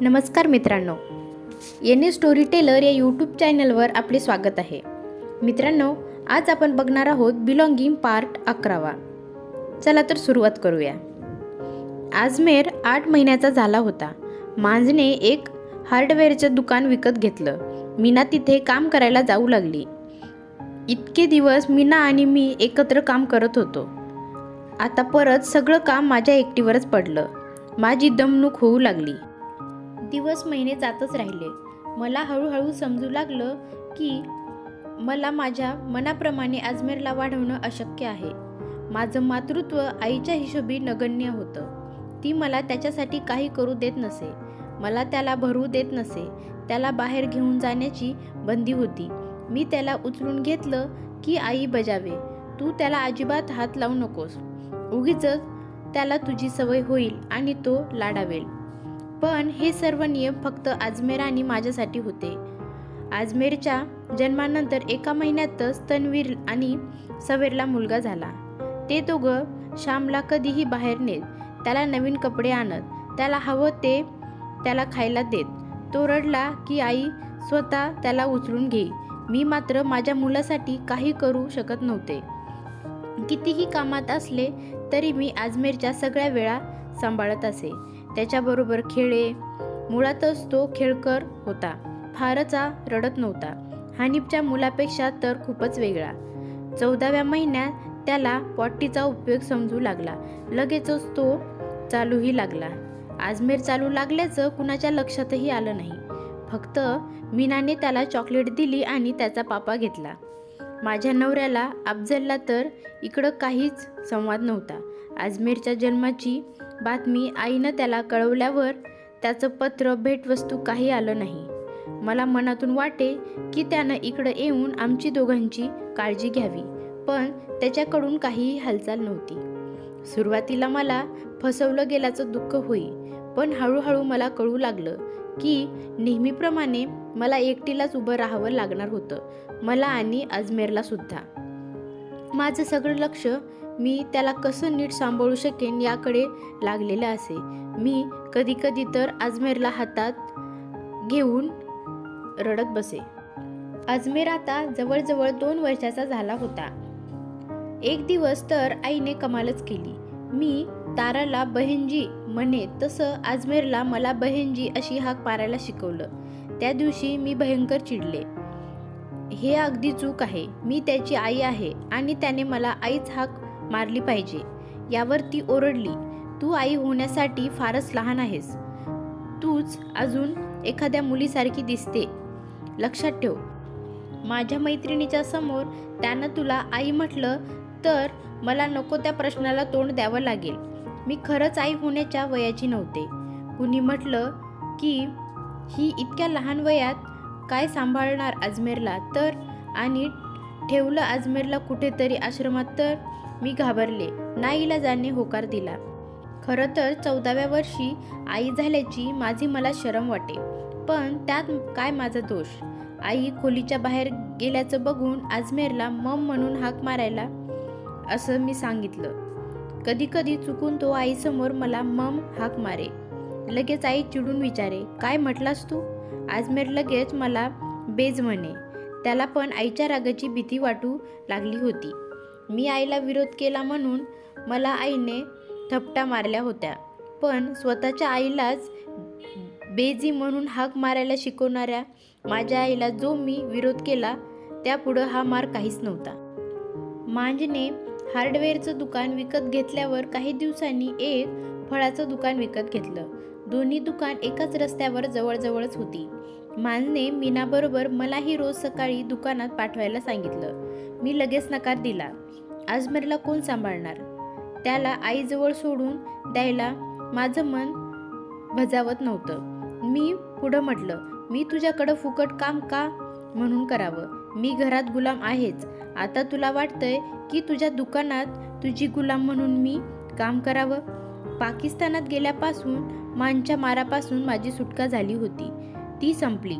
नमस्कार मित्रांनो N A story teller या यूट्यूब चॅनलवर आपले स्वागत आहे. मित्रांनो आज आपण बघणार आहोत बिलॉंगिंग पार्ट अकरावा. चला तर सुरुवात करूया. आजमेर आठ महिन्याचा झाला होता. मांजने एक हार्डवेअरचं दुकान विकत घेतलं. मीना तिथे काम करायला जाऊ लागली. इतके दिवस मीना आणि मी एकत्र काम करत होतो. आता परत सगळं काम माझ्या एकटीवरच पडलं. माझी दमणूक होऊ लागली. दिवस महिने जातच राहिले. मला हळूहळू समजू लागलं की मला माझ्या मनाप्रमाणे अजमेरला वाढवणं अशक्य आहे. माझं मातृत्व आईच्या हिशोबी नगण्य होतं. ती मला त्याच्यासाठी काही करू देत नसे. मला त्याला भरू देत नसे. त्याला बाहेर घेऊन जाण्याची बंदी होती. मी त्याला उचलून घेतलं की आई बजावे. तू त्याला अजिबात हात लावू नकोस. उगीच त्याला तुझी सवय होईल आणि तो लाडावेल. पण हे सर्व नियम फक्त अजमेर आणि माझ्यासाठी होते. अजमेरच्या जन्मानंतर एका महिन्यातच तन्वीर आणि सवेरला मुलगा झाला. ते दोघं श्यामला कधीही बाहेर नेत त्याला नवीन कपडे आणत त्याला हवं ते त्याला खायला देत. तो रडला की आई स्वतः त्याला उचलून घेई मी मात्र माझ्या मुलासाठी काही करू शकत नव्हते. कितीही कामात असले तरी मी अजमेरच्या सगळ्या वेळा सांभाळत असे. त्याच्याबरोबर खेळे. मुळातच तो खेळकर होता. फारचा रडत नव्हता. हानिफच्या मुलापेक्षा तर खूपच वेगळा. चौदाव्या महिन्यात त्याला पॉट्टीचा उपयोग समजू लागला. लगेचच तो चालूही लागला. आजमेर चालू लागल्याचं कुणाच्या लक्षातही आलं नाही. फक्त मीनाने त्याला चॉकलेट दिली आणि त्याचा पापा घेतला. माझ्या नवऱ्याला अफजलला तर इकडं काहीच संवाद नव्हता. अजमेरच्या जन्माची बातमी आईनं त्याला कळवल्यावर त्याचं पत्र भेटवस्तू काही आलं नाही. मला मनातून वाटे की त्यानं इकडं येऊन आमची दोघांची काळजी घ्यावी पण त्याच्याकडून काहीही हालचाल नव्हती. सुरुवातीला मला फसवलं गेल्याचं दुःख होई पण हळूहळू मला कळू लागलं की नेहमीप्रमाणे मला एकटीलाच उभं राहावं लागणार होतं मला आणि अजमेरला सुद्धा. माझं सगळं लक्ष मी त्याला कसं नीट सांभाळू शकेन याकडे लागलेलं असे. मी कधी कधी तर अजमेरला हातात घेऊन रडत बसे. अजमेर आता जवळजवळ दोन वर्षाचा झाला होता. एक दिवस तर आईने कमालच केली. मी ताराला बहिणजी म्हणे तसं अजमेरला मला बहिणजी अशी हाक मारायला शिकवलं. त्या दिवशी मी भयंकर चिडले. हे अगदी चूक आहे. मी त्याची आई आहे आणि त्याने मला आईच हाक मारली पाहिजे. यावर ती ओरडली तू आई होण्यासाठी फारच लहान आहेस. तूच अजून एखाद्या मुलीसारखी दिसते. लक्षात ठेव. माझ्या मैत्रिणीच्या समोर त्यानं तुला आई म्हटलं तर मला नको त्या प्रश्नाला तोंड द्यावं लागेल. मी खरंच आई होण्याच्या वयाची नव्हते. कुणी म्हटलं की ही इतक्या लहान वयात काय सांभाळणार अजमेरला? तर आणि ठेवलं अजमेरला कुठेतरी आश्रमात तर मी घाबरले. नाईला जाणे होकार दिला. खरं तर चौदाव्या वर्षी आई झाल्याची माझी मला शरम वाटे. पण त्यात काय माझा दोष? आई खोलीच्या बाहेर गेल्याचं बघून अजमेरला मम म्हणून हाक मारायला असं मी सांगितलं. कधी कधी चुकून तो आईसमोर मला मम हाक मारे. लगेच आई चिडून विचारे काय म्हटलास तू? आजमेर लगेच मला बेज म्हणे. त्याला पण आईच्या रागाची भीती वाटू लागली होती. मी आईला विरोध केला म्हणून मला आईने थपटा मारल्या होत्या. पण स्वतःच्या आईलाच बेजी म्हणून हाक मारायला शिकवणाऱ्या माझ्या आईला जो मी विरोध केला त्यापुढं हा मार काहीच नव्हता. मांजने हार्डवेअरचं दुकान विकत घेतल्यावर काही दिवसांनी एक फळाचं दुकान विकत घेतलं. दोन्ही दुकान एकाच रस्त्यावर जवळजवळच होती. मानने मीनाबरोबर मलाही रोज सकाळी दुकानात पाठवायला सांगितलं. मी लगेच नकार दिला. आजमेरला कोण सांभाळणार? त्याला आईजवळ सोडून द्यायला माझं मन भजावत नव्हतं. मी पुढं म्हटलं मी तुझ्याकडं फुकट काम का म्हणून करावं? मी घरात गुलाम आहेच. आता तुला वाटतंय की तुझ्या दुकानात तुझी गुलाम म्हणून मी काम करावं? पाकिस्तानात गेल्यापासून मानच्या मारापासून माझी सुटका झाली होती. ती संपली.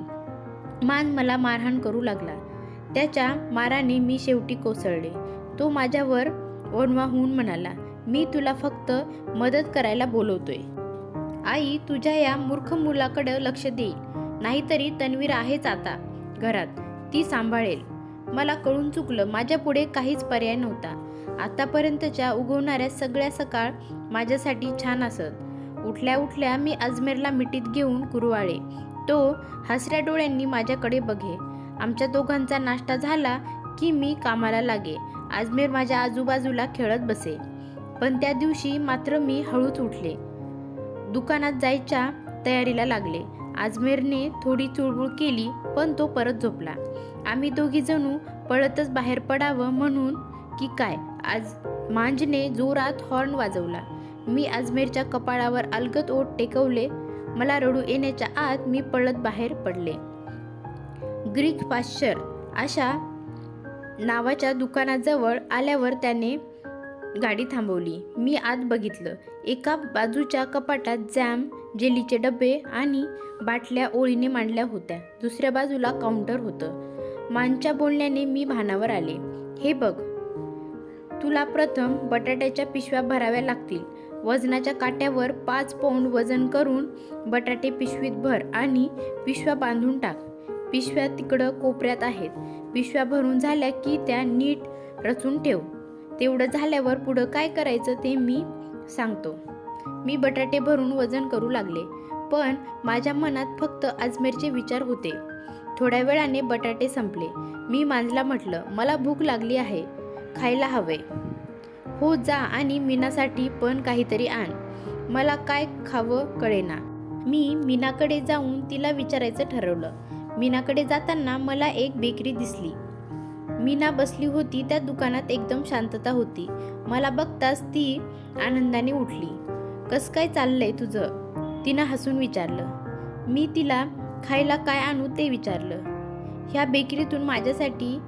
मान मला मारहाण करू लागला. त्याच्या माराने मी शेवटी कोसळले. तो माझ्यावर ओणवा होऊन म्हणाला मी तुला फक्त मदत करायला बोलवतोय. आई तुझ्या या मूर्ख मुलाकडं लक्ष देईल नाहीतरी तन्वीर आहेच आता घरात. ती सांभाळेल. मला कळून चुकलं. माझ्यापुढे काहीच पर्याय नव्हता. आतापर्यंतच्या उगवणाऱ्या सगळ्या सकाळ माझ्यासाठी छान असत. उठल्या उठल्या मी अजमेरला मिठीत घेऊन कुरवाळे तो हसऱ्या डोळ्यांनी माझ्याकडे बघे. आमच्या दोघांचा नाश्ता झाला की मी कामाला लागे. अजमेर माझ्या आजूबाजूला खेळत बसे. पण त्या दिवशी मात्र मी हळूच उठले. दुकानात जायच्या तयारीला लागले. आजमेरने थोडी चुळबुळ केली पण तो परत झोपला. आम्ही दोघी जणू पळतच बाहेर पडावं म्हणून की काय? आज मांजने जोरात हॉर्न वाजवला. मी अजमेरच्या कपाळावर अलगत ओठ टेकवले. मला रडू येण्याच्या आत मी पळत बाहेर पडले. ग्रीक पाश्चर अशा नावाच्या दुकानाजवळ आल्यावर त्याने गाडी थांबवली. मी आत बघितलं. एका बाजूच्या कपाटात जॅम जेलीचे डबे आणि बाटल्या ओळीने मांडल्या होत्या. दुसऱ्या बाजूला काउंटर होतं. मानच्या बोलण्याने मी भानावर आले. हे बघ तुला प्रथम बटाट्याच्या पिशव्या भराव्या लागतील. वजनाच्या काट्यावर पाच पौंड वजन करून बटाटे पिशवीत भर आणि पिशव्या बांधून टाक. पिशव्या तिकडं कोपऱ्यात आहेत. पिशव्या भरून झाल्या की त्या नीट रचून ठेव. तेवढं झाल्यावर पुढं काय करायचं ते मी सांगतो. मी बटाटे भरून वजन करू लागले पण माझ्या मनात फक्त अजमेरचे विचार होते. थोड्या वेळाने बटाटे संपले. मी मांजला म्हटलं मला भूक लागली आहे. खायला हवे. हो जा आणि मीनासाठी पण काहीतरी आण. मला काय खावं कळेना. मी मीनाकडे जाऊन तिला विचारायचं ठरवलं. मीनाकडे जाताना मला एक बेकरी दिसली. मीना बसली होती त्या दुकानात एकदम शांतता होती. मला बघताच ती आनंदाने उठली. कस काय चाललंय तुझं? तिनं हसून विचारलं. मी तिला खायला काय आणू ते विचारलं. ह्या बेकरीतून माझ्यासाठी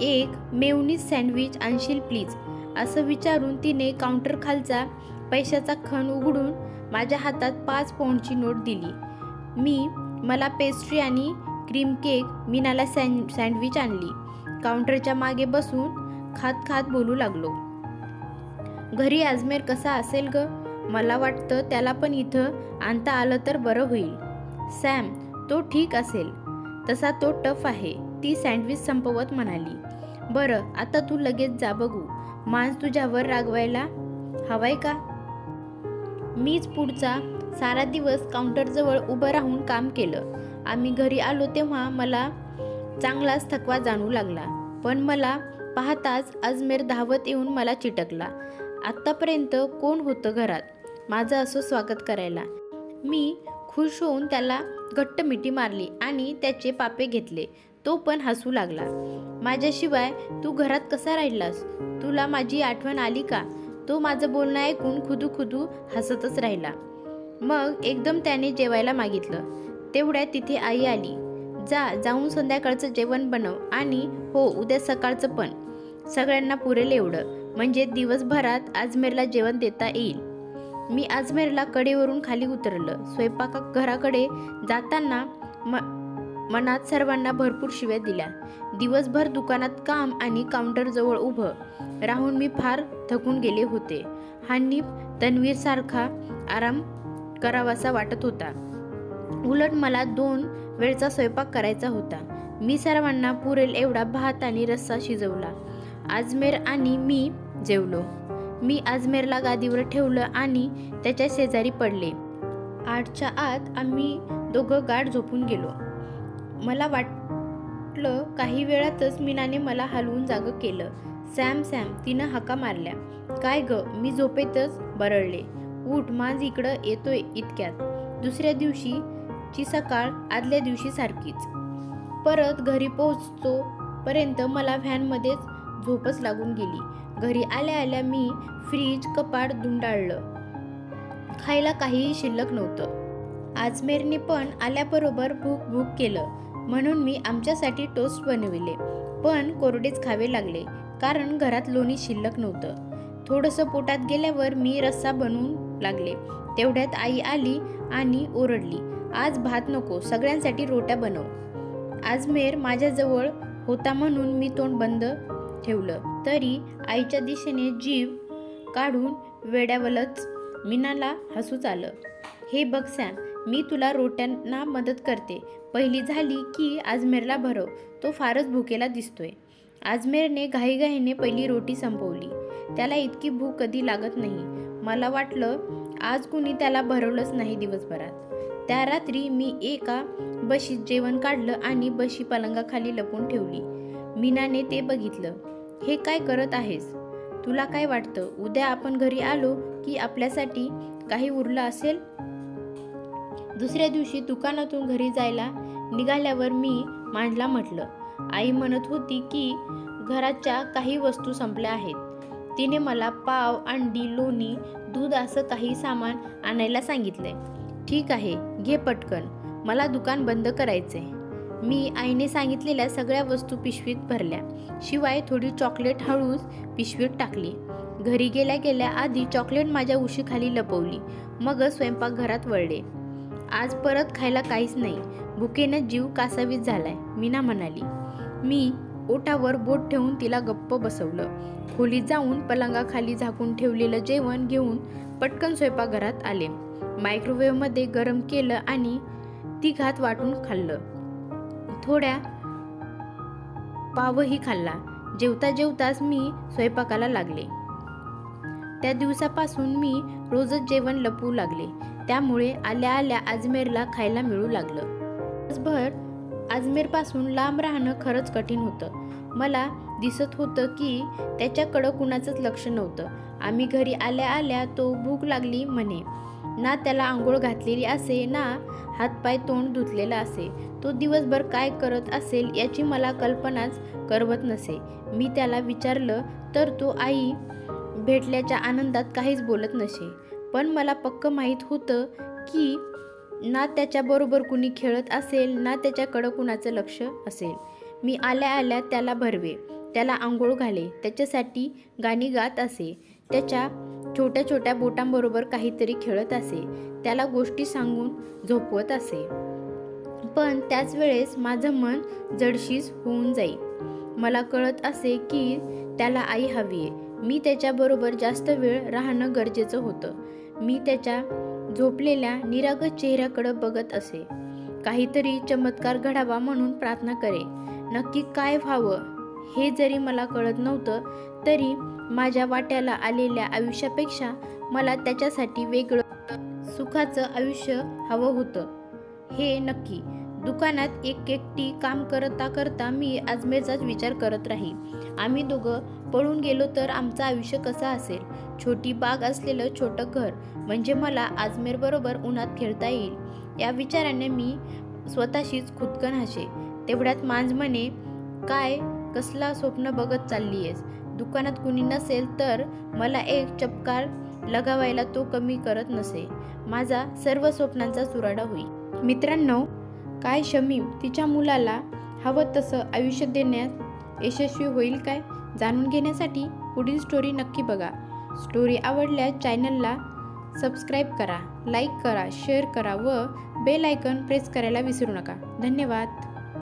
एक मेवनीज सँडविच आणशील प्लीज असं विचारून तिने काउंटर खालचा पैशाचा खण उघडून माझ्या हातात पाच पौंडची नोट दिली. मी मला पेस्ट्री आणि क्रीम केक मीनाला सँड सँडविच आणली. काउंटरच्या मागे बसून खात खात बोलू लागलो. घरी अजमेर कसा असेल ग? मला वाटतं त्याला पण इथं आणता आलं तर बरं होईल. सॅम तो ठीक असेल. तसा तो टफ आहे ती सँडविच संपवत म्हणाली. बरं आता तू लगेच जा बघू. मांस तुझ्यावर रागवायला हवाय का? मीच पुढचा सारा दिवस काउंटरजवळ उभं राहून काम केलं. आम्ही घरी आलो तेव्हा मला चांगलाच थकवा जाणू लागला. पण मला पाहताच अजमेर धावत येऊन मला चिटकला. आत्तापर्यंत कोण होतं घरात? माझं असं स्वागत करायला. मी खुश होऊन त्याला घट्ट मिठी मारली आणि त्याचे पापे घेतले. तो पण हसू लागला. माझ्याशिवाय तू घरात कसा राहिलास? तुला माझी आठवण आली का? तो माझं बोलणं ऐकून खुदू खुदू हसतच राहिला. मग एकदम त्याने जेवायला मागितलं. तेवढ्यात तिथे आई आली. जा जाऊन संध्याकाळचं जेवण बनव आणि हो उद्या सकाळचं पण. सगळ्यांना पुरेल एवढं. म्हणजे दिवसभरात आजमेरला जेवण देता येईल. मी अजमेरला कडेवरून खाली उतरलं. स्वयंपाका घराकडे जाताना म मनात सर्वांना भरपूर शिव्या दिल्या. दिवसभर दुकानात काम आणि काउंटरजवळ उभं राहून मी फार थकून गेले होते. हानी तन्वीरसारखा आराम करावासा वाटत होता. उलट मला दोन वेळचा स्वयंपाक करायचा होता. मी सर्वांना पुरेल एवढा भात आणि रस्सा शिजवला. आजमेर आणि मी जेवलो. मी आजमेरला गादीवर ठेवलं आणि त्याच्या शेजारी पडले. आठच्या आत आम्ही दोघं गाठ झोपून गेलो. मला वाटलं काही वेळातच मीनाने मला हलवून जागं केलं. सॅम सॅम तिनं हाका मारल्या. काय ग मी झोपेतच बरळले. उठ माझ इकडं येतोय इतक्यात. दुसऱ्या दिवशी ची सकाळ आदल्या दिवशी सारखीच. परत घरी पोहोचतो पर्यंत मला व्हॅनमध्येच झोपच लागून गेली. घरी आल्या आल्या मी फ्रीज कपाट दुंडाळलं खायला काहीही शिल्लक नव्हतं. आजमेरने पण आल्याबरोबर भूक भूक केलं. म्हणून मी आमच्यासाठी टोस्ट बनविले. पण कोरडेच खावे लागले कारण घरात लोणी शिल्लक नव्हतं. थोडंसं पोटात गेल्यावर मी रस्सा बनवून लागले. तेवढ्यात आई आली आणि ओरडली आज भात नको सगळ्यांसाठी रोट्या बनव. आजमेर माझ्याजवळ होता म्हणून मी तोंड बंद ठेवलं. तरी आईच्या दिशेने जीव काढून वेड्यावलच मीनाला हसूच आलं हे बघ मी तुला रोट्यांना मदत करते. पहिली झाली की आजमेरला भरव. तो फारच भुकेला दिसतोय. आजमेरने घाईघाईने पहिली रोटी संपवली. त्याला इतकी भूक कधी लागत नाही. मला वाटलं आज कुणी त्याला भरवलंच नाही दिवसभरात. त्या रात्री मी एका बशीत जेवण काढलं आणि बशी पलंगाखाली लपून ठेवली. मीनाने ते बघितलं. हे काय करत आहेस? तुला काय वाटतं? उद्या आपण घरी आलो की आपल्यासाठी काही उरलं असेल? दुसऱ्या दिवशी दुकानातून घरी जायला निघाल्यावर मी मांडला म्हटलं. आई म्हणत होती की घराच्या काही वस्तू संपल्या आहेत. तिने मला पाव अंडी लोणी दूध असं काही सामान आणायला सांगितलंय. ठीक आहे घे पटकन. मला दुकान बंद करायचंय. मी आईने सांगितलेल्या सगळ्या वस्तू पिशवीत भरल्या. शिवाय थोडी चॉकलेट हळूच पिशवीत टाकली. घरी गेल्या गेल्या आधी चॉकलेट माझ्या उशीखाली लपवली. मग स्वयंपाकघरात वळले. आज परत खायला काहीच नाही. भुकेनं जीव कासावीस झालाय मीना म्हणाली. मी ओटावर बोट ठेवून तिला गप्प बसवलं. खोलीत जाऊन पलंगाखाली झाकून ठेवलेलं जेवण घेऊन पटकन स्वयंपाकघरात आले. मायक्रोवेव्हमध्ये गरम केलं आणि तिघात वाटून खाल्लं. थोड्या पावही खाल्ला. जेवता जेवताच मी स्वयंपाकाला लागले. त्या दिवसापासून मी रोजच जेवण लपवू लागले. त्यामुळे आल्या आल्या अजमेरला खायला मिळू लागलं. दिवसभर अजमेरपासून लांब राहणं खरंच कठीण होतं. मला दिसत होतं की त्याच्याकडं कुणाचंच लक्ष नव्हतं. आम्ही घरी आल्या आल्या तो भूक लागली म्हणे. ना त्याला आंघोळ घातलेली असे ना हातपाय तोंड धुतलेला असे. तो दिवसभर काय करत असेल याची मला कल्पनाच करवत नसे. मी त्याला विचारलं तर तो आई भेटल्याच्या आनंदात काहीच बोलत नसे. पण मला पक्क माहीत होतं की ना त्याच्याबरोबर कुणी खेळत असेल ना त्याच्याकडं कुणाचं लक्ष असेल. मी आल्या आल्या त्याला भरवे. त्याला आंघोळ घाले. त्याच्यासाठी गाणी गात असे. त्याच्या छोट्या छोट्या बोटांबरोबर काहीतरी खेळत असे. त्याला गोष्टी सांगून झोपवत असे. पण त्याच वेळेस माझं मन जडशीस होऊन जाई. मला कळत असे की त्याला आई हवी आहे मी त्याच्याबरोबर जास्त वेळ राहणं गरजेचं होतं. मी त्याच्या झोपलेल्या निरागत चेहऱ्याकडं बघत असे. काहीतरी चमत्कार घडावा म्हणून प्रार्थना करे नक्की काय व्हावं हे जरी मला कळत नव्हतं तरी माझ्या वाट्याला आलेल्या आयुष्यापेक्षा मला त्याच्यासाठी वेगळं सुखाचं आयुष्य हवं होतं. हे नक्की. दुकानात एक एकटी काम करता करता मी अजमेरचाच विचार करत राही. आम्ही दोघं पळून गेलो तर आमचं आयुष्य कसं असेल? छोटी बाग असलेलं छोटं घर म्हणजे मला आजमेरबरोबर उन्हात खेळता येईल. या विचाराने मी स्वतःशीच खुदकन हसे. तेवढ्यात मांज म्हणे काय? कसला स्वप्न बघत चालली आहेस दुकानात कुणी नसेल तर मला एक चपकार लगावायला तो कमी करत नसे. माझा सर्व स्वप्नांचा चुराडा होई. मित्रांनो काय शमीम तिच्या मुलाला हवं तसं आयुष्य देण्यात यशस्वी होईल काय? जाणून घेण्यासाठी पुढील स्टोरी नक्की बघा. स्टोरी आवडल्यास चॅनलला सबस्क्राईब करा लाईक करा शेअर करा व बेल आयकन प्रेस करायला विसरू नका. धन्यवाद.